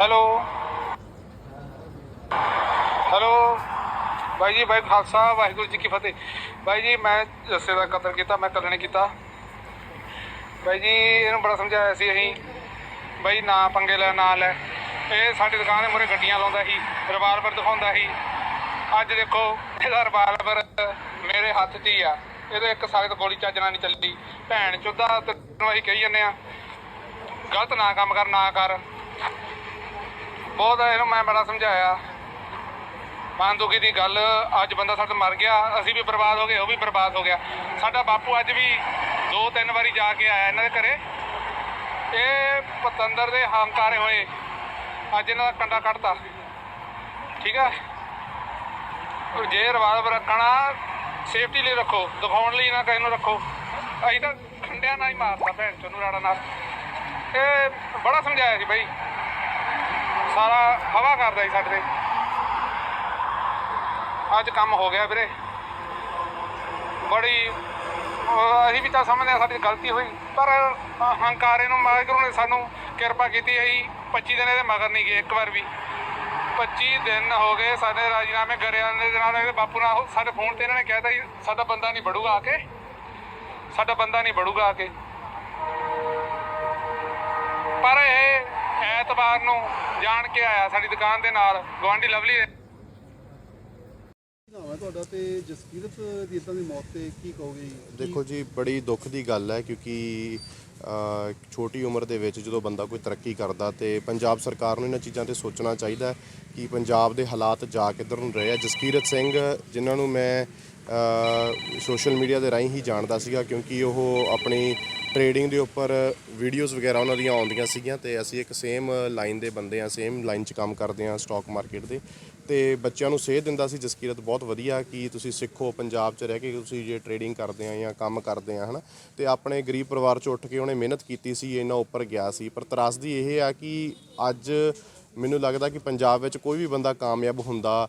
Hello. Hello. ਬਾਈ ਜੀ, ਬਾਈ ਖਾਲਸਾ, ਵਾਹਿਗੁਰੂ ਜੀ ਕੀ ਫਤਿਹ। ਬਾਈ ਜੀ, ਮੈਂ ਜੱਸੇ ਦਾ ਕਤਲ ਕੀਤਾ, ਮੈਂ ਕਤਲ ਨਹੀਂ ਕੀਤਾ। ਬਾਈ ਜੀ, ਇਹਨੂੰ ਬੜਾ ਸਮਝਾਇਆ ਸੀ ਅਸੀਂ। ਬਾਈ, ਨਾ ਪੰਗੇ ਲੈ, ਨਾ ਲੈ। ਇਹ ਸਾਡੀ ਦੁਕਾਨ ਦੇ ਮੂਹਰੇ ਗੱਡੀਆਂ ਲਾਉਂਦਾ ਸੀ ਰਿਵਾਲਵਰ ਦਿਖਾਉਂਦਾ ਸੀ। ਅੱਜ ਦੇਖੋ, ਇਹਦਾ ਰਿਵਾਲਵਰ ਮੇਰੇ ਹੱਥ 'ਚ ਹੀ ਆ। ਇਹਦੇ ਇੱਕ ਸਖਤ ਗੋਲੀ ਚੱਜਣਾ ਨਹੀਂ ਚੱਲੀ। ਭੈਣ ਚੁੱਦਾ, ਤੈਨੂੰ ਅਸੀਂ ਕਹੀ ਜੰਨੇ ਆ, ਗਲਤ ਨਾ ਕੰਮ ਕਰ, ਨਾ ਕਰ। ਬਹੁਤ ਇਹਨੂੰ ਮੈਂ ਬੜਾ ਸਮਝਾਇਆ। ਮਨ ਦੀ ਗੱਲ, ਅੱਜ ਬੰਦਾ ਸਾਡਾ ਮਰ ਗਿਆ, ਅਸੀਂ ਵੀ ਬਰਬਾਦ ਹੋ ਗਏ, ਉਹ ਵੀ ਬਰਬਾਦ ਹੋ ਗਿਆ। ਸਾਡਾ ਬਾਪੂ ਅੱਜ ਵੀ ਦੋ ਤਿੰਨ ਵਾਰੀ ਜਾ ਕੇ ਆਇਆ ਇਹਨਾਂ ਦੇ ਘਰੇ। ਇਹ ਪਤੰਦਰ ਦੇ ਹੰਕਾਰੇ ਹੋਏ, ਅੱਜ ਇਹਨਾਂ ਦਾ ਕੰਡਾ ਕੱਢਤਾ। ਠੀਕ ਆ? ਜੇ ਰਿਵਾਲਵਰ ਰੱਖਣਾ ਸੇਫਟੀ ਲਈ ਰੱਖੋ, ਦਿਖਾਉਣ ਲਈ ਨਾ ਕਿਸੇ ਨੂੰ ਰੱਖੋ। ਅਸੀਂ ਤਾਂ ਖੰਡਿਆਂ ਨਾਲ ਹੀ ਮਾਰਦਾ ਭੈਣ ਚੋਂ ਰਾੜਾ ਨਾਲ। ਇਹ ਬੜਾ ਸਮਝਾਇਆ ਸੀ ਬਈ। ਸਾਰਾ ਹਵਾ ਕਰਦਾ ਜੀ ਸਾਡੇ ਤੇ। ਅੱਜ ਕੰਮ ਹੋ ਗਿਆ ਵੀਰੇ। ਬੜੀ, ਅਸੀਂ ਵੀ ਤਾਂ ਸਮਝਦੇ ਹਾਂ ਸਾਡੀ ਗਲਤੀ ਹੋਈ, ਪਰ ਹੰਕਾਰੇ ਨੂੰ ਵਾਹਿਗੁਰੂ ਨੇ ਸਾਨੂੰ ਕਿਰਪਾ ਕੀਤੀ ਅਸੀਂ 25 ਦਿਨ ਇਹਦੇ ਮਗਰ ਨਹੀਂ ਗਏ, ਇੱਕ ਵਾਰ ਵੀ। 25 ਦਿਨ ਹੋ ਗਏ ਸਾਡੇ ਰਾਜੀਨਾਮੇ ਕਰਿਆ ਦੇ ਨਾਲ ਇਹਦੇ ਬਾਪੂ ਨਾਲ। ਸਾਡੇ ਫੋਨ ਤੇ ਇਹਨਾਂ ਨੇ ਕਹਿਤਾ ਜੀ, ਸਾਡਾ ਬੰਦਾ ਨਹੀਂ ਬੜੂਗਾ ਆ ਕੇ। ਸਾਡਾ ਬੰਦਾ ਨਹੀਂ ਬੜੂਗਾ ਆ ਕੇ। ਪਰ ਇਹ ਐਤਵਾਰ ਨੂੰ ਜਾਣ ਕੇ ਆਇਆ ਸਾਡੀ ਦੁਕਾਨ ਦੇ ਨਾਲ ਗਵਾਂਢੀ ਲਵਲੀ ਦੇ ਨਾਮ ਹੈ ਤੁਹਾਡਾ ਤੇ ਜਸਕੀਰਤ ਦੀ ਇਦਾਂ ਦੀ ਮੌਤ ਤੇ ਕੀ ਕਹੋਗੇ ਜੀ? ਦੇਖੋ ਜੀ ਬੜੀ ਦੁੱਖ ਦੀ ਗੱਲ ਹੈ ਕਿਉਂਕਿ ਛੋਟੀ ਉਮਰ ਦੇ ਵਿੱਚ ਜਦੋਂ ਬੰਦਾ ਕੋਈ ਤਰੱਕੀ ਕਰਦਾ ਤੇ ਪੰਜਾਬ ਸਰਕਾਰ ਨੂੰ ਇਹਨਾਂ ਚੀਜ਼ਾਂ ਤੇ ਸੋਚਣਾ ਚਾਹੀਦਾ ਹੈ ਕਿ ਪੰਜਾਬ ਦੇ ਹਾਲਾਤ ਜਾ ਕਿੱਧਰ ਨੂੰ ਰਹੇ ਆ ਜਸਕੀਰਤ ਸਿੰਘ ਜਿਨ੍ਹਾਂ ਨੂੰ ਮੈਂ ਸੋਸ਼ਲ ਮੀਡੀਆ ਦੇ ਰਾਹੀਂ ਹੀ ਜਾਣਦਾ ਸੀਗਾ ਕਿਉਂਕਿ ਉਹ ਆਪਣੀ ਟ੍ਰੇਡਿੰਗ ਦੇ ਉੱਪਰ ਵੀਡੀਓਜ਼ ਵਗੈਰਾ ਉਹਨਾਂ ਦੀਆਂ ਆਉਂਦੀਆਂ ਸੀਗੀਆਂ ਤੇ ਅਸੀਂ ਇੱਕ ਸੇਮ ਲਾਈਨ ਦੇ ਬੰਦੇ ਆ ਸੇਮ ਲਾਈਨ 'ਚ ਕੰਮ ਕਰਦੇ ਆ ਸਟਾਕ ਮਾਰਕੀਟ ਦੇ। ਤੇ ਬੱਚਿਆਂ ਨੂੰ ਸੇਧ ਦਿੰਦਾ ਸੀ, ਜਸਕੀਰਤ ਬਹੁਤ ਵਧੀਆ ਕਿ ਤੁਸੀਂ ਸਿੱਖੋ, ਪੰਜਾਬ 'ਚ ਰਹਿ ਕੇ ਤੁਸੀਂ ਜੇ ਟ੍ਰੇਡਿੰਗ ਕਰਦੇ ਆ ਜਾਂ ਕੰਮ ਕਰਦੇ ਆ ਹਨਾ। ਤੇ ਆਪਣੇ ਗਰੀਬ ਪਰਿਵਾਰ 'ਚ ਉੱਠ ਕੇ ਉਹਨੇ ਮਿਹਨਤ ਕੀਤੀ ਸੀ ਇਹਨਾਂ ਉੱਪਰ ਗਿਆ ਸੀ। ਪਰ ਤਰਾਸਦੀ ਇਹ ਆ ਕਿ ਅੱਜ ਮੈਨੂੰ ਲੱਗਦਾ ਕਿ ਪੰਜਾਬ ਵਿੱਚ ਕੋਈ ਵੀ ਬੰਦਾ ਕਾਮਯਾਬ ਹੁੰਦਾ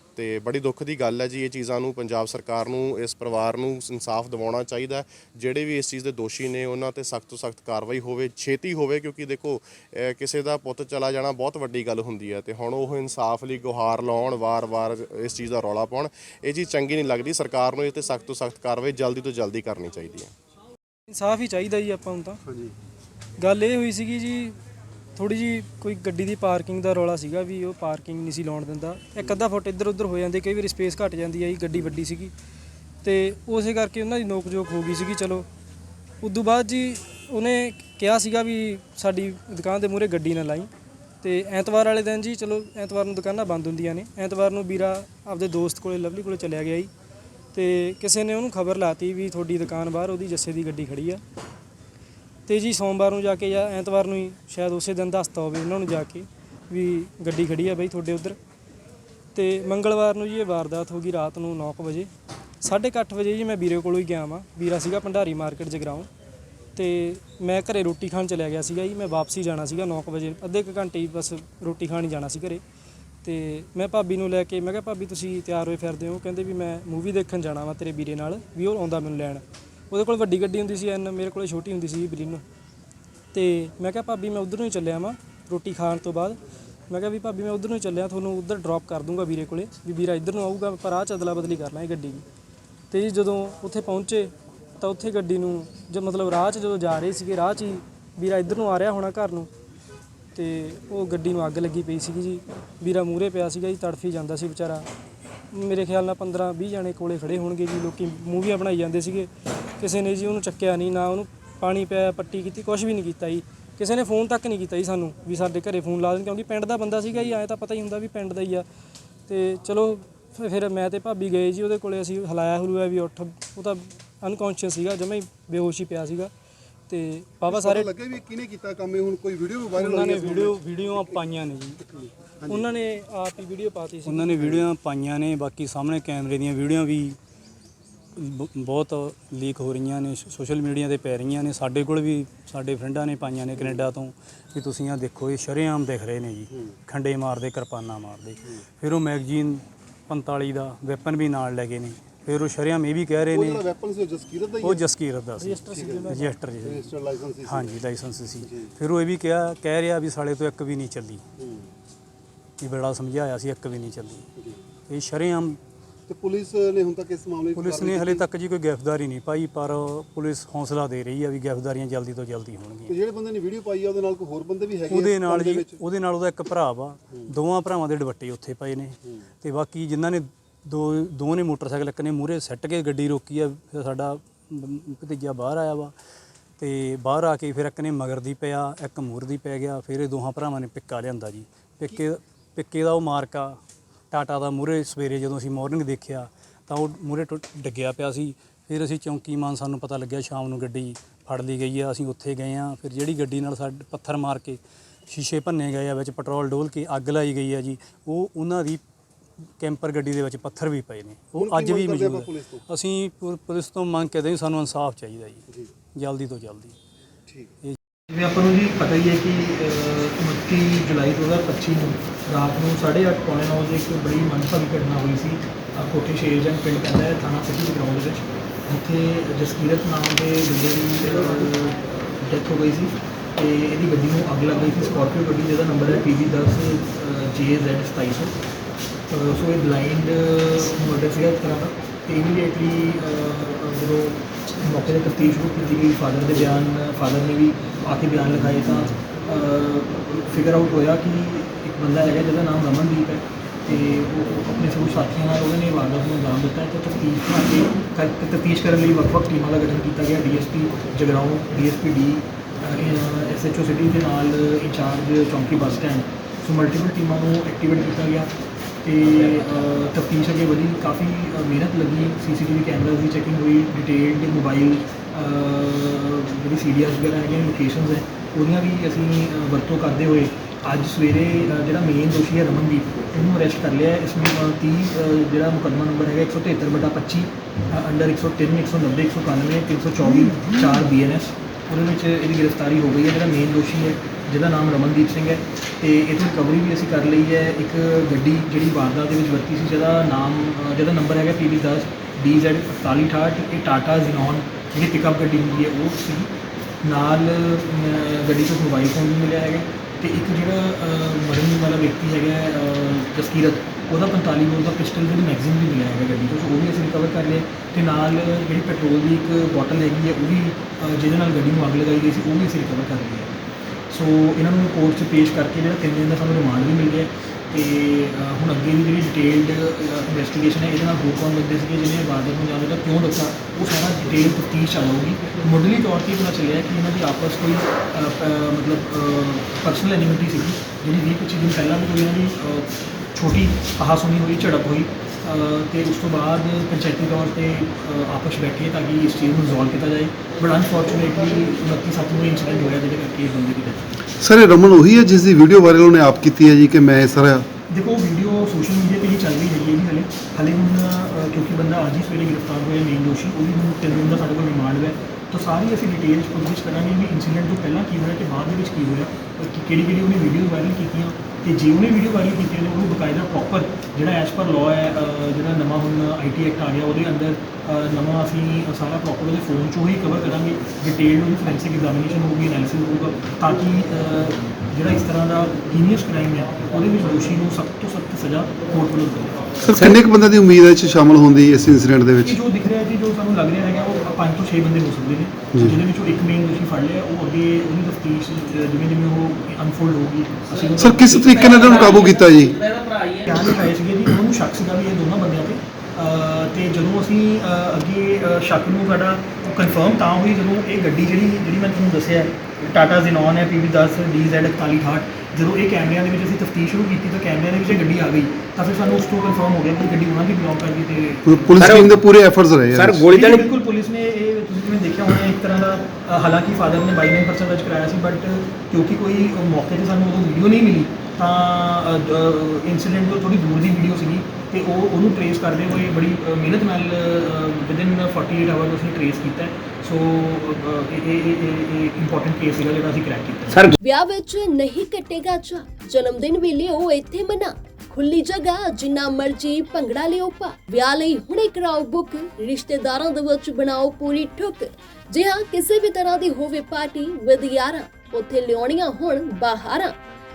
ਤੇ ਬੜੀ ਦੁੱਖ ਦੀ ਗੱਲ ਹੈ ਜੀ ਇਹ ਚੀਜ਼ਾਂ ਨੂੰ ਪੰਜਾਬ ਸਰਕਾਰ ਨੂੰ ਇਸ ਪਰਿਵਾਰ ਨੂੰ ਇਨਸਾਫ ਦਿਵਾਉਣਾ ਚਾਹੀਦਾ ਹੈ। ਜਿਹੜੇ ਵੀ ਇਸ ਚੀਜ਼ ਦੇ ਦੋਸ਼ੀ ਨੇ ਉਹਨਾਂ ਤੇ ਸਖਤ ਤੋਂ ਸਖਤ ਕਾਰਵਾਈ ਹੋਵੇ ਛੇਤੀ ਹੋਵੇ ਕਿਉਂਕਿ ਦੇਖੋ ਕਿਸੇ ਦਾ ਪੁੱਤ ਚਲਾ ਜਾਣਾ ਬਹੁਤ ਵੱਡੀ ਗੱਲ ਹੁੰਦੀ ਹੈ ਤੇ ਹੁਣ ਉਹ ਇਨਸਾਫ ਲਈ ਗੁਹਾਰ ਲਾਉਣ ਵਾਰ-ਵਾਰ ਇਸ ਚੀਜ਼ ਦਾ ਰੌਲਾ ਪਾਉਣ ਇਹ ਚੀਜ਼ ਚੰਗੀ ਨਹੀਂ ਲੱਗਦੀ। ਸਰਕਾਰ ਨੂੰ ਇਹ ਤੇ ਸਖਤ ਤੋਂ ਸਖਤ ਕਾਰਵਾਈ ਜਲਦੀ ਤੋਂ ਜਲਦੀ ਕਰਨੀ ਚਾਹੀਦੀ ਹੈ। ਇਨਸਾਫ ਹੀ ਚਾਹੀਦਾ ਜੀ ਆਪਾਂ ਨੂੰ ਤਾਂ। ਹਾਂਜੀ। ਗੱਲ ਇਹ ਹੋਈ ਸੀਗੀ ਜੀ ਥੋੜੀ ਜੀ ਕੋਈ ਗੱਡੀ ਦੀ ਪਾਰਕਿੰਗ ਦਾ ਰੌਲਾ ਸੀਗਾ ਵੀ ਉਹ ਪਾਰਕਿੰਗ ਨਹੀਂ ਸੀ ਲਾਉਣ ਦਿੰਦਾ। ਇੱਕ ਅੱਧਾ ਫੁੱਟ ਇੱਧਰ ਉੱਧਰ ਹੋ ਜਾਂਦੇ, ਕਈ ਵਾਰੀ ਸਪੇਸ ਘਟ ਜਾਂਦੀ ਹੈ ਜੀ, ਗੱਡੀ ਵੱਡੀ ਸੀਗੀ। ਤੇ ਉਸੇ ਕਰਕੇ ਉਹਨਾਂ ਦੀ ਨੋਕ ਜੋਕ ਹੋ ਗਈ ਸੀਗੀ, ਚਲੋ। ਉਦੋਂ ਬਾਅਦ ਜੀ ਉਹਨੇ ਕਿਹਾ ਸੀਗਾ ਵੀ ਸਾਡੀ ਦੁਕਾਨ ਦੇ ਮੂਹਰੇ ਗੱਡੀ ਨਾ ਲਾਈ। ਤੇ ਐਤਵਾਰ ਵਾਲੇ ਦਿਨ ਜੀ, ਚਲੋ, ਐਤਵਾਰ ਨੂੰ ਦੁਕਾਨਾਂ ਬੰਦ ਹੁੰਦੀਆਂ ਨੇ। ਐਤਵਾਰ ਨੂੰ ਵੀਰਾ ਆਪਦੇ ਦੋਸਤ ਕੋਲੇ, ਲਵਲੀ ਕੋਲੇ ਚਲਿਆ ਗਿਆ ਜੀ। ਤੇ ਕਿਸੇ ਨੇ ਉਹਨੂੰ ਖਬਰ ਲਾਤੀ ਵੀ ਤੁਹਾਡੀ ਦੁਕਾਨ ਬਾਹਰ, ਉਹਦੀ ਜੱਸੇ ਦੀ ਗੱਡੀ ਖੜੀ ਆ। ਤੇ ਜੀ ਸੋਮਵਾਰ ਨੂੰ ਜਾ ਕੇ ਜਾਂ ਐਤਵਾਰ ਨੂੰ ਹੀ ਸ਼ਾਇਦ ਉਸੇ ਦਿਨ ਦੱਸਤਾ ਹੋਵੇ ਉਹਨਾਂ ਨੂੰ ਜਾ ਕੇ ਵੀ ਗੱਡੀ ਖੜੀ ਆ ਬਈ ਤੁਹਾਡੇ ਉਧਰ। ਤੇ ਮੰਗਲਵਾਰ ਨੂੰ ਜੀ ਇਹ ਵਾਰਦਾਤ ਹੋ ਗਈ ਰਾਤ ਨੂੰ 9:00 ਵਜੇ। 8:30 ਵਜੇ ਜੀ ਮੈਂ ਵੀਰੇ ਕੋਲੋਂ ਹੀ ਗਿਆ ਵਾਂ। ਵੀਰਾ ਸੀਗਾ ਭੰਡਾਰੀ ਮਾਰਕੀਟ ਜਗਰਾਉਂ ਤੇ ਮੈਂ ਘਰੇ ਰੋਟੀ ਖਾਣ ਚਲਿਆ ਗਿਆ ਸੀਗਾ ਜੀ। ਮੈਂ ਵਾਪਸੀ ਜਾਣਾ ਸੀਗਾ 9:00 ਵਜੇ। ਅੱਧੇ ਕੁ ਘੰਟੇ ਬਸ ਰੋਟੀ ਖਾਣ ਹੀ ਜਾਣਾ ਸੀ ਘਰੇ। ਤੇ ਮੈਂ ਭਾਬੀ ਨੂੰ ਲੈ ਕੇ ਮੈਂ ਕਿਹਾ, ਭਾਬੀ, ਤੁਸੀਂ ਤਿਆਰ ਹੋਏ ਫਿਰਦੇ ਹੋ? ਕਹਿੰਦੇ ਵੀ ਮੈਂ ਮੂਵੀ ਦੇਖਣ ਜਾਣਾ ਵਾ ਤੇਰੇ ਵੀਰੇ ਨਾਲ, ਵੀ ਉਹ ਆਉਂਦਾ ਮੈਨੂੰ ਲੈਣ। ਉਹਦੇ ਕੋਲ ਵੱਡੀ ਗੱਡੀ ਹੁੰਦੀ ਸੀ, ਐਨ ਮੇਰੇ ਕੋਲ ਛੋਟੀ ਹੁੰਦੀ ਸੀ ਬਰੀਨੋ ਤੇ ਮੈਂ ਕਿਹਾ, ਭਾਬੀ, ਮੈਂ ਉਧਰ ਨੂੰ ਹੀ ਚੱਲਿਆ ਵਾਂ ਰੋਟੀ ਖਾਣ ਤੋਂ ਬਾਅਦ। ਮੈਂ ਕਿਹਾ ਵੀ, ਭਾਬੀ, ਮੈਂ ਉਧਰ ਨੂੰ ਹੀ ਚੱਲਿਆ, ਤੁਹਾਨੂੰ ਉਧਰ ਡ੍ਰੌਪ ਕਰ ਦੂੰਗਾ ਵੀਰੇ ਕੋਲੇ, ਵੀ ਵੀਰਾ ਇੱਧਰ ਨੂੰ ਆਊਗਾ, ਪਰ ਆਹ ਅਦਲਾ ਬਦਲੀ ਕਰ ਇਹ ਗੱਡੀ ਦੀ। ਤੇ ਜੀ ਜਦੋਂ ਉੱਥੇ ਪਹੁੰਚੇ, ਤਾਂ ਉੱਥੇ ਗੱਡੀ ਨੂੰ ਜੋ, ਮਤਲਬ ਰਾਹ 'ਚ ਜਦੋਂ ਜਾ ਰਹੇ ਸੀਗੇ, ਰਾਹ 'ਚ ਹੀ ਵੀਰਾ ਇੱਧਰ ਨੂੰ ਆ ਰਿਹਾ ਹੋਣਾ ਘਰ ਨੂੰ। ਤੇ ਉਹ ਗੱਡੀ ਨੂੰ ਅੱਗ ਲੱਗੀ ਪਈ ਸੀਗੀ ਜੀ। ਵੀਰਾ ਮੂਹਰੇ ਪਿਆ ਸੀਗਾ ਜੀ, ਤੜਫੀ ਜਾਂਦਾ ਸੀ ਵਿਚਾਰਾ। ਮੇਰੇ ਖਿਆਲ ਨਾਲ 15 20 ਜਣੇ ਕੋਲੇ ਖੜੇ ਹੋਣਗੇ ਜੀ, ਲੋਕੀ ਮੂਵੀਆਂ ਬਣਾਈ ਜਾਂਦੇ ਸੀਗੇ। ਕਿਸੇ ਨੇ ਜੀ ਉਹਨੂੰ ਚੱਕਿਆ ਨਹੀਂ ਨਾ ਉਹਨੂੰ ਪਾਣੀ ਪਿਆ ਪੱਟੀ ਕੀਤੀ ਕੁਝ ਵੀ ਨਹੀਂ ਕੀਤਾ ਜੀ। ਕਿਸੇ ਨੇ ਫੋਨ ਤੱਕ ਨਹੀਂ ਕੀਤਾ ਜੀ ਸਾਨੂੰ ਵੀ ਸਾਡੇ ਘਰੇ ਫੋਨ ਲਾ ਦੇਣ ਕਿਉਂਕਿ ਪਿੰਡ ਦਾ ਬੰਦਾ ਸੀਗਾ ਜੀ ਐਂ ਤਾਂ ਪਤਾ ਹੀ ਹੁੰਦਾ ਵੀ ਪਿੰਡ ਦਾ ਹੀ ਆ। ਤੇ ਚਲੋ ਫਿਰ- ਮੈਂ ਤੇ ਭਾਬੀ ਗਏ ਜੀ ਉਹਦੇ ਕੋਲੇ ਅਸੀਂ ਹਲਾਇਆ ਹਲੂਆ ਵੀ ਉੱਠ ਉਹ ਤਾਂ ਅਨਕੌਂਸ਼ੀਅਸ ਸੀਗਾ ਜਮਾ ਹੀ ਬੇਹੋਸ਼ ਹੀ ਪਿਆ ਸੀਗਾ। ਤੇ ਬਾਬਾ ਸਾਰੇ ਲੱਗਿਆ ਵੀ ਕਿਹਨੇ ਕੀਤਾ ਕੰਮ ਇਹ? ਹੁਣ ਕੋਈ ਵੀਡੀਓ ਵਾਇਰਲ ਉਹਨਾਂ ਹੋਈ ਨੇ ਹੈ ਵੀਡੀਓ ਵੀਡੀਓਆਂ ਪਾਈਆਂ ਨੇ ਜੀ। ਉਹਨਾਂ ਨੇ ਆਪ ਹੀ ਵੀਡੀਓ ਪਾਤੀ ਸੀ। ਉਹਨਾਂ ਨੇ ਵੀਡੀਓਆਂ ਪਾਈਆਂ ਨੇ ਬਾਕੀ ਸਾਹਮਣੇ ਕੈਮਰੇ ਦੀਆਂ ਵੀਡੀਓ ਵੀ ਬ- ਬਹੁਤ ਲੀਕ ਹੋ ਰਹੀਆਂ ਨੇ ਸੋਸ਼ਲ ਮੀਡੀਆ ਤੇ ਪੈ ਰਹੀਆਂ ਨੇ। ਸਾਡੇ ਕੋਲ ਵੀ ਸਾਡੇ ਫਰੈਂਡਾਂ ਨੇ ਪਾਈਆਂ ਨੇ ਕੈਨੇਡਾ ਤੋਂ ਵੀ ਤੁਸੀਂ ਆ ਦੇਖੋ ਇਹ ਸ਼ਰੇਆਮ ਦਿਖ ਰਹੇ ਨੇ ਜੀ। ਖੰਡੇ ਮਾਰਦੇ ਕਿਰਪਾਨਾਂ ਮਾਰਦੇ। ਫਿਰ ਉਹ ਮੈਗਜ਼ੀਨ 45 ਦਾ ਵੈਪਨ ਵੀ ਨਾਲ ਲੈ ਗਏ ਨੇ। ਫਿਰ ਉਹ ਸ਼ਰੇਆਮ ਇਹ ਵੀ ਕਹਿ ਰਹੇ ਉਹ ਨੇ ਜਿਹੜਾ ਵੈਪਨ ਸੀ ਉਹ ਜਸਕੀਰਤ ਦਾ ਹੀ ਉਹ ਜਸਕੀਰਤ ਦਾ ਸੀ। ਰਜਿਸਟਰ ਸੀ ਰਜਿਸਟਰ ਜੀ। ਰਜਿਸਟਰਡ ਲਾਇਸੈਂਸ ਸੀ। ਹਾਂਜੀ ਲਾਇਸੈਂਸ ਸੀ। ਫਿਰ ਉਹ ਇਹ ਵੀ ਕਿਹਾ ਕਹਿ ਰਿਹਾ ਵੀ ਸਾਲੇ ਤੋਂ ਇੱਕ ਵੀ ਨਹੀਂ ਚੱਲੀ। ਹੂੰ, ਵੀ ਬੜਾ ਸਮਝਾਇਆ ਸੀ ਇੱਕ ਵੀ ਨਹੀਂ ਚੱਲੀ। ਜੀ। ਇਹ ਸ਼ਰੇਆਮ ਤੇ ਪੁਲਿਸ ਨੇ ਹੁਣ ਤੱਕ ਇਸ ਮਾਮਲੇ ਪੁਲਿਸ ਨੇ ਹਲੇ? ਤੱਕ ਜੀ ਕੋਈ ਗ੍ਰਿਫਤਾਰੀ ਨਹੀਂ ਪਾਈ ਪਰ ਪੁਲਿਸ ਹੌਸਲਾ ਦੇ ਰਹੀ ਆ ਵੀ ਗ੍ਰਿਫਤਾਰੀਆਂ ਜਲਦੀ ਤੋਂ ਜਲਦੀ ਤੇ ਹੋਣਗੀਆਂ ਜਿਹੜੇ ਬੰਦੇ ਨੇ ਵੀਡੀਓ ਪਾਈ ਆ ਉਹਦੇ ਨਾਲ ਕੋਈ ਹੋਰ ਬੰਦੇ ਵੀ ਹੈਗੇ ਆ ਉਹਦੇ ਨਾਲ ਜੀ? ਉਹਦੇ ਨਾਲ ਉਹਦਾ ਇੱਕ ਭਰਾ ਵਾ ਦੋਵਾਂ ਭਰਾਵਾਂ ਦੇ ਦੁਪੱਟੇ ਉੱਥੇ ਪਏ ਨੇ। ਤੇ ਬਾਕੀ ਜਿਨ੍ਹਾਂ ਨੇ ਦੋ ਦੋ ਨੇ ਮੋਟਰਸਾਈਕਲ ਇੱਕ ਨੇ ਮੂਹਰੇ ਸੱਟ ਕੇ ਗੱਡੀ ਰੋਕੀ ਆ ਫਿਰ ਸਾਡਾ ਭਤੀਜਾ ਬਾਹਰ ਆਇਆ ਵਾ। ਤੇ ਬਾਹਰ ਆ ਕੇ ਫਿਰ ਇੱਕ ਨੇ ਮਗਰ ਦੀ ਪਿਆ ਇੱਕ ਮੂਰ ਦੀ ਪੈ ਗਿਆ ਫਿਰ ਇਹ ਦੋਹਾਂ ਭਰਾਵਾਂ ਨੇ ਪਿੱਕਾ ਲਿਆਂਦਾ ਜੀ। ਪਿੱਕੇ ਪਿੱਕੇ ਦਾ ਉਹ ਮਾਰਕਾ ਟਾਟਾ ਦਾ ਮੂਹਰੇ ਸਵੇਰੇ ਜਦੋਂ ਅਸੀਂ ਮਾਰਨਿੰਗ ਦੇਖਿਆ ਤਾਂ ਉਹ ਮੂਹਰੇ ਟੁੱਟ ਡਿੱਗਿਆ ਪਿਆ ਸੀ। ਫਿਰ ਅਸੀਂ ਚੌਂਕੀ ਮਾਨ ਸਾਨੂੰ ਪਤਾ ਲੱਗਿਆ ਸ਼ਾਮ ਨੂੰ ਗੱਡੀ ਫੜ ਲਈ ਗਈ ਆ ਅਸੀਂ ਉੱਥੇ ਗਏ ਆ। ਫਿਰ ਜਿਹੜੀ ਗੱਡੀ ਨਾਲ ਸਾਡੇ ਪੱਥਰ ਮਾਰ ਕੇ ਸ਼ੀਸ਼ੇ ਭੰਨੇ ਗਏ ਆ ਵਿੱਚ ਪੈਟਰੋਲ ਡੋਲ ਕੇ ਅੱਗ ਲਾਈ ਗਈ ਆ ਜੀ ਉਹ ਉਹਨਾਂ ਦੀ ਕੈਂਪਰ ਗੱਡੀ ਦੇ ਵਿੱਚ ਪੱਥਰ ਵੀ ਪਏ ਨੇ। ਉਹ ਅੱਜ ਵੀ ਮੌਜੂਦ? ਹੈ ਅਸੀਂ ਪੁਲਿਸ ਤੋਂ ਮੰਗ ਕਰਦੇ ਹਾਂ ਸਾਨੂੰ ਇਨਸਾਫ ਚਾਹੀਦਾ ਜੀ। ਜਲਦੀ ਤੋਂ ਜਲਦੀ। ਠੀਕ। ਜਿਵੇਂ ਆਪਾਂ ਨੂੰ ਜੀ ਪਤਾ ਹੀ ਹੈ ਕਿ ਅਹ, 29 ਜੁਲਾਈ 2025 ਨੂੰ ਰਾਤ ਨੂੰ 8:30 ਪੌਣੇ 9 ਵਜੇ ਇੱਕ ਬੜੀ ਮੰਦਭਾਗੀ ਘਟਨਾ ਹੋਈ ਸੀ ਆਹ ਕੋਠੀ ਸ਼ੇਰਜੰਗ ਪਿੰਡ ਪੈਂਦਾ ਹੈ ਥਾਣਾ ਸਿਟੀ ਦੇ ਗਰਾਊਂਡ ਵਿੱਚ। ਜਿੱਥੇ ਜਸਕੀਰਤ ਨਾਮ ਦੇ ਬੰਦੇ ਦੀ ਡੈਥ ਹੋ ਗਈ ਸੀ ਤੇ ਇਹਦੀ ਗੱਡੀ ਨੂੰ ਅੱਗ ਲੱਗ ਗਈ ਸੀ। ਸਕਾਰਪੀਓ ਗੱਡੀ ਜਿਹਦਾ ਨੰਬਰ ਹੈ PV10 JZ2700 ਅਹ, ਸੋ। ਇਹ ਬਲਾਈਂਡ ਮਰਡਰ ਸੀਗਾ ਇੱਕ ਤਰ੍ਹਾਂ ਦਾ। ਤੇ ਇਮੀਡੀਏਟਲੀ ਜਦੋਂ ਮੌਕੇ ਤੇ ਤਫਤੀਸ਼ ਸ਼ੁਰੂ ਕੀਤੀ ਗਈ ਫਾਦਰ ਦੇ ਬਿਆਨ ਫਾਦਰ ਨੇ ਵੀ ਆ ਕੇ ਬਿਆਨ ਲਗਾਏ ਤਾਂ ਫਿਗਰ ਆਊਟ ਹੋਇਆ ਕਿ ਬੰਦਾ ਹੈਗਾ ਜਿਹਦਾ ਨਾਮ ਰਮਨਦੀਪ ਹੈ ਤੇ ਉਹ ਆਪਣੇ ਸਭ ਸਾਥੀਆਂ ਨਾਲ ਉਹਨੇ ਵਾਰਦਾਤ ਨੂੰ ਅੰਜਾਮ ਦਿੱਤਾ ਹੈ ਤੇ ਤਫਤੀਸ਼ ਬਣਾ ਕੇ ਤਫਤੀਸ਼ ਕਰਨ ਲਈ ਵੱਖ-ਵੱਖ ਟੀਮਾਂ ਦਾ ਗਠਨ ਕੀਤਾ ਗਿਆ। DSP Jagraon, DSP D SHO city ਦੇ ਨਾਲ ਇੰਚਾਰਜ ਚੌਂਕੀ ਬੱਸ ਸਟੈਂਡ। ਸੋ ਮਲਟੀਪਲ ਟੀਮਾਂ ਨੂੰ ਐਕਟੀਵੇਟ ਕੀਤਾ ਗਿਆ ਤੇ ਤਫਤੀਸ਼ ਅੱਗੇ ਵਧੀ। ਕਾਫੀ ਮਿਹਨਤ ਲੱਗੀ। ਸੀਸੀਟੀਵੀ ਕੈਮਰਾਜ਼ ਦੀ ਚੈਕਿੰਗ ਹੋਈ ਡਿਟੇਲਡ ਮੋਬਾਈਲ ਜਿਹੜੀ ਸੀਡੀਆਰਸ ਵਗੈਰਾ ਹੈਗੀਆਂ ਲੋਕੇਸ਼ਨਸ ਹੈ, ਉਹਦੀਆਂ ਵੀ ਅਸੀਂ ਵਰਤੋਂ ਕਰਦੇ ਹੋਏ ਅੱਜ ਸਵੇਰੇ ਅ, ਜਿਹੜਾ ਮੇਨ ਦੋਸ਼ੀ ਹੈ ਰਮਨਦੀਪ ਇਹਨੂੰ ਅਰੈਸਟ ਕਰ ਲਿਆ ਹੈ। ਇਸ ਨੂੰ ਅ, 30 ਅ, ਜਿਹੜਾ ਮੁਕੱਦਮਾ ਨੰਬਰ ਹੈਗਾ 173 ਬਟਾ 25 ਅੰਡਰ 103 190 191 324 4 ਬੀਐਨਐਸ ਉਹਦੇ ਵਿੱਚ ਇਹਦੀ ਗ੍ਰਿਫਤਾਰੀ ਹੋ ਗਈ ਹੈ। ਜਿਹੜਾ ਮੇਨ ਦੋਸ਼ੀ ਹੈ ਜਿਹਦਾ ਨਾਮ ਰਮਨਦੀਪ ਸਿੰਘ ਹੈ। ਤੇ ਇਹਦੀ ਰਿਕਵਰੀ ਵੀ ਅਸੀਂ ਕਰ ਲਈ ਹੈ। ਇੱਕ ਗੱਡੀ ਜਿਹੜੀ ਵਾਰਦਾਤ ਦੇ ਵਿੱਚ ਵਰਤੀ ਸੀ ਜਿਹਦਾ ਨਾਮ ਅ, ਜਿਹਦਾ ਨੰਬਰ ਹੈਗਾ PB10 DZ 4168 ਇਹ ਟਾਟਾ ਜ਼ੀਨੋਨ ਜਿਹੜੀ ਪਿਕਅਪ ਗੱਡੀ ਹੁੰਦੀ ਹੈ ਉਹ ਸੀ। ਨਾਲ ਅ, ਗੱਡੀ ਤੋਂ ਮੋਬਾਈਲ ਫੋਨ ਵੀ ਮਿਲਿਆ ਹੈਗਾ। ਤੇ ਇੱਕ ਜਿਹੜਾ ਮਰਨ ਵਾਲਾ ਵਿਅਕਤੀ ਹੈਗਾ ਅ, ਜਸਕੀਰਤ ਉਹਦਾ 45 ਬੋਰ ਦਾ ਪਿਸਟਲ ਜਿਹੜੀ ਮੈਗਜ਼ੀਨ ਵੀ ਮਿਲਿਆ ਹੈਗਾ ਗੱਡੀ ਤੋਂ ਸੋ ਉਹ ਵੀ ਅਸੀਂ ਰਿਕਵਰ ਕਰ ਲਿਆ ਤੇ ਨਾਲ ਜਿਹੜੀ ਪੈਟਰੋਲ ਦੀ ਇੱਕ ਬੋਟਲ ਹੈਗੀ ਹੈ ਉਹ ਵੀ ਅ, ਜਿਹਦੇ ਨਾਲ ਗੱਡੀ ਨੂੰ ਅੱਗ ਲਗਾਈ ਗਈ ਸੀ ਉਹ ਵੀ ਅਸੀਂ ਰਿਕਵਰ ਕਰ ਲਈ ਹੈ ਸੋ ਇਹਨਾਂ ਨੂੰ ਕੋਰਟ 'ਚ ਪੇਸ਼ ਕਰਕੇ ਜਿਹੜਾ ਤਿੰਨ ਦਿਨ ਦਾ ਸਾਨੂੰ ਰਿਮਾਂਡ ਵੀ ਮਿਲ ਗਿਆ। ਤੇ ਹੁਣ ਅੱਗੇ ਦੀ ਜਿਹੜੀ ਡਿਟੇਲਡ ਇਨਵੈਸਟੀਗੇਸ਼ਨ ਹੈ ਇਹਦੇ ਨਾਲ ਹੋਰ ਕੌਣ ਬੰਦੇ ਸੀਗੇ ਜਿਹਨੇ ਵਾਰਦਾਤ ਨੂੰ ਜਾਣਦਾ ਕਿਉਂ ਦੱਸਿਆ ਉਹ ਸਾਰਾ ਡਿਟੇਲ ਤਫਤੀਸ਼ ਆ ਮੁੱਢਲੀ ਤੌਰ ਤੇ ਪਤਾ ਚੱਲਿਆ ਕਿ ਇਹਨਾਂ ਦੀ ਆਪਸ ਕੋਈ ਮਤਲਬ ਪਰਸਨਲ ਐਨਿਮਿਟੀ ਸੀਗੀ ਜਿਹੜੀ 20 25 ਦਿਨ ਪਹਿਲਾਂ ਵੀ ਕੋਈ ਇਹਨਾਂ ਦੀ ਅ, ਛੋਟੀ ਕਹਾਸੁਣੀ ਹੋਈ ਝੜਪ ਹੋਈ ਅ, ਤੇ ਉਸ ਤੋਂ ਬਾਅਦ ਪੰਚਾਇਤੀ ਤੌਰ ਤੇ ਆਪਸ 'ਚ ਬੈਠੇ ਤਾਂ ਕਿ ਇਸ ਚੀਜ਼ ਨੂੰ ਰਿਜ਼ੋਲਵ ਕੀਤਾ ਜਾਏ। ਬਟ ਅਨਫੋਰਚੂਨੇਟਲੀ 29 ਸੱਤ ਨੂੰ ਇਨਸੀਡੈਂਟ ਹੋਇਆ ਜਿਹਦੇ ਕਰਕੇ ਇਹ ਬੰਦੇ ਦੀ ਸਰ ਇਹ ਰਮਨ ਉਹੀ ਹੈ ਜਿਸ ਦੀ ਵੀਡੀਓ ਵਾਇਰਲ ਉਹਨੇ ਆਪ ਕੀਤੀ ਹੈ ਜੀ ਕਿ ਮੈਂ ਸਾਰਾ ਦੇਖੋ ਵੀਡੀਓ ਸੋਸ਼ਲ ਮੀਡੀਆ ਤੇ ਹੀ ਚੱਲ ਰਹੀ ਹੈਗੀ ਹੈ ਜੀ ਹਲੇ ਹਲੇ ਹੁਣ ਅ, ਕਿਉਂਕਿ ਬੰਦਾ ਅੱਜ ਹੀ ਸਵੇਰੇ ਗ੍ਰਿਫਤਾਰ ਹੋਇਆ ਮੇਨ ਦੋਸ਼ੀ ਉਹ ਦਾ ਸਾਡੇ ਕੋਲ ਰਿਮਾਂਡ ਹੈ ਤਾਂ ਸਾਰੀ ਅਸੀਂ ਡਿਟੇਲਸ ਪੁੱਛਗਿੱਛ ਕਰਾਂਗੇ ਵੀ ਇਨਸੀਡੈਂਟ ਤੋਂ ਪਹਿਲਾਂ ਕੀ ਹੋਇਆ ਤੇ ਬਾਅਦ ਦੇ ਵਿੱਚ ਕੀ ਹੋਇਆ ਔਰ ਕਿ ਕਿਹੜੀ ਕਿਹੜੀ ਉਹਨੇ ਵੀਡੀਓ ਵਾਇਰਲ ਕੀਤੀਆਂ ਤੇ ਜੇ ਉਹਨੇ ਵੀਡੀਓ ਵਾਇਰਲ ਕੀਤੀਆਂ ਨੇ ਉਹਨੂੰ ਬਕਾਇਦਾ ਪ੍ਰੋਪਰ ਜਿਹੜਾ ਐਸ ਪਰ ਲਾਅ ਹੈ ਅ, ਜਿਹੜਾ ਨਵਾਂ ਹੁਣ ਆਈਟੀ ਐਕਟ ਆ ਗਿਆ ਉਹਦੇ ਅੰਦਰ ਅ, ਨਵਾਂ ਅਸੀਂ ਸਾਰਾ ਪ੍ਰੋਪਰ ਉਹਦੇ ਫੋਨ ਚੋਂ ਹੀ ਕਵਰ ਕਰਾਂਗੇ ਡਿਟੇਲ ਉਹਦੀ ਫੋਰੈਂਸਿਕ ਐਗਜ਼ਾਮੀਨੇਸ਼ਨ ਹੋਊਗੀ ਐਨਾਲਿਸਿਸ ਹੋਊਗਾ ਤਾਂ ਕਿ ਅ, ਜਿਹੜਾ ਇਸ ਤਰ੍ਹਾਂ ਦਾ ਹੀਨੀਅਸ ਕ੍ਰਾਈਮ ਹੈ ਉਹਦੇ ਵਿੱਚ ਦੋਸ਼ੀ ਨੂੰ ਸਖਤ ਤੋਂ ਸਖਤ ਸਜ਼ਾ ਕੋਰਟ ਵੱਲੋਂ ਦਿੱਤੀ ਸਰ ਕਿੰਨੇ ਕੁ ਬੰਦਿਆਂ ਦੀ ਉਮੀਦ ਹੈ ਇਹ 'ਚ ਸ਼ਾਮਲ ਹੋਣ ਦੀ ਇਸ ਇਨਸੀਡੈਂਟ ਦੇ ਵਿੱਚ? ਇਹ ਜੋ ਦਿਖ ਰਿਹਾ ਜੀ ਜੋ ਸਾਨੂੰ ਲੱਗ ਰਿਹਾ ਹੈਗਾ ਉਹ ਪੰਜ ਤੋਂ 6 ਬੰਦੇ ਹੋ ਸਕਦੇ ਨੇ। ਜੀ। ਜਿਹਦੇ ਵਿੱਚੋਂ ਇੱਕ ਮੇਨ ਦੋਸ਼ੀ ਫੜ ਲਿਆ ਉਹ ਅੱਗੇ ਉਹਦੀ ਤਫਤੀਸ਼ ਜਿਵੇਂ ਜਿਵੇਂ ਉਹ ਅਨਫੋਲਡ ਹੋਊਗੀ ਅਸੀਂ ਉਹਨੂੰ- ਸਰ ਕਿਸ ਤਰੀਕੇ ਨਾਲ ਇਹਨਾਂ ਨੂੰ ਕਾਬੂ ਕੀਤਾ ਜੀ? ਬਿਆਨ ਲਿਖਾਏ ਸੀਗੇ ਜੀ ਉਹਨਾਂ ਸ਼ੱਕ ਸੀਗਾ ਵੀ ਇਹ ਦੋਨਾਂ ਬੰਦਿਆਂ ਤੇ। ਅਹ ਤੇ ਜਦੋਂ ਅਸੀਂ ਅਹ ਅੱਗੇ ਅਹ ਸ਼ੱਕ ਨੂੰ ਸਾਡਾ ਕਨਫਰਮ ਤਾਂ ਹੋਈ ਜਦੋਂ ਇਹ ਗੱਡੀ ਜਿਹੜੀ ਜਿਹੜੀ ਮੈਂ ਤੁਹਾਨੂੰ ਦੱਸਿਆ ਟਾਟਾ ਜ਼ੀਨੋਨ ਹੈ PV10 DZ 4168 ਜਦੋਂ ਇਹ ਕੈਮਰਿਆਂ ਦੇ ਵਿੱਚ ਅਸੀਂ ਤਫਤੀਸ਼ ਸ਼ੁਰੂ ਕੀਤੀ ਤਾਂ ਕੈਮਰਿਆਂ ਦੇ ਵਿੱਚ ਇਹ ਗੱਡੀ ਆ ਗਈ। ਤਾਂ ਫਿਰ ਸਾਨੂੰ ਉਸ ਤੋਂ ਕਨਫਰਮ ਹੋ ਗਿਆ ਕਿ ਗੱਡੀ ਉਹਨਾਂ ਦੀ ਬਿਲੋਂਗ ਕਰਦੀ ਤੇ ਪੁਲਿਸ ਟੀਮ ਦੇ ਪੂਰੇ ਐਫਰਟਸ ਰਹੇ ਸਰ। ਗੋਲੀ ਤਾਂ ਬਿਲਕੁਲ ਪੁਲਿਸ ਨੇ ਇਹ ਤੁਸੀਂ ਜਿਵੇਂ ਦੇਖਿਆ ਹੋਣਾ ਇੱਕ ਤਰ੍ਹਾਂ ਦਾ ਹਾਲਾਂਕਿ ਫਾਦਰ ਨੇ 92% ਵਿੱਚ ਕਰਾਇਆ ਸੀ ਬਟ ਕਿਉਂਕਿ ਕੋਈ ਮੌਕੇ ਤੇ ਸਾਨੂੰ ਉਦੋਂ ਵੀਡੀਓ ਨਹੀਂ ਮਿਲੀ ਤਾਂ ਇਨਸੀਡੈਂਟ ਤੋਂ ਥੋੜੀ ਦੂਰ ਦੀ ਵੀਡੀਓ ਸੀਗੀ ਤੇ ਉਹ ਉਹਨੂੰ ਟਰੇਸ ਕਰਦੇ ਹੋਏ ਬੜੀ ਮਿਹਨਤ ਨਾਲ ਵਿਦਿਨ 48 ਆਵਰ ਉਸਨੇ ਟਰੇਸ ਕੀਤਾ ਸੋ ਇਹ ਇਹ ਇਹ ਇੰਪੋਰਟੈਂਟ ਕੇਸ ਸੀਗਾ ਜਿਹੜਾ ਅਸੀਂ ਕਰੈਕ ਕੀਤਾ। ਵਿਆਹ ਵਿੱਚ ਨਹੀਂ ਕੱਟੇਗਾ ਚਾ ਜਨਮ ਦਿਨ ਵੀ ਲਿਓ ਇੱਥੇ ਮਨਾ। ਖੁੱਲੀ ਜਗ੍ਹਾ ਜਿੰਨਾ ਮਰਜ਼ੀ ਭੰਗੜਾ ਲਿਓ ਪਾ ਵਿਆਹ ਲਈ ਹੁਣੇ ਕਰਾਓ ਬੁੱਕ ਰਿਸ਼ਤੇਦਾਰਾਂ ਦੇ ਵਿੱਚ ਬਣਾਓ ਪੂਰੀ ਠੁੱਕ। ਜੇ ਹਾਂ ਕਿਸੇ ਵੀ ਤਰ੍ਹਾਂ ਦੀ ਹੋਵੇ ਪਾਰਟੀ ਵਿਦ ਯਾਰਾਂ ਉੱਥੇ ਲਿਆਉਣੀਆਂ ਹੁਣ ਬਾਹਰਾਂ।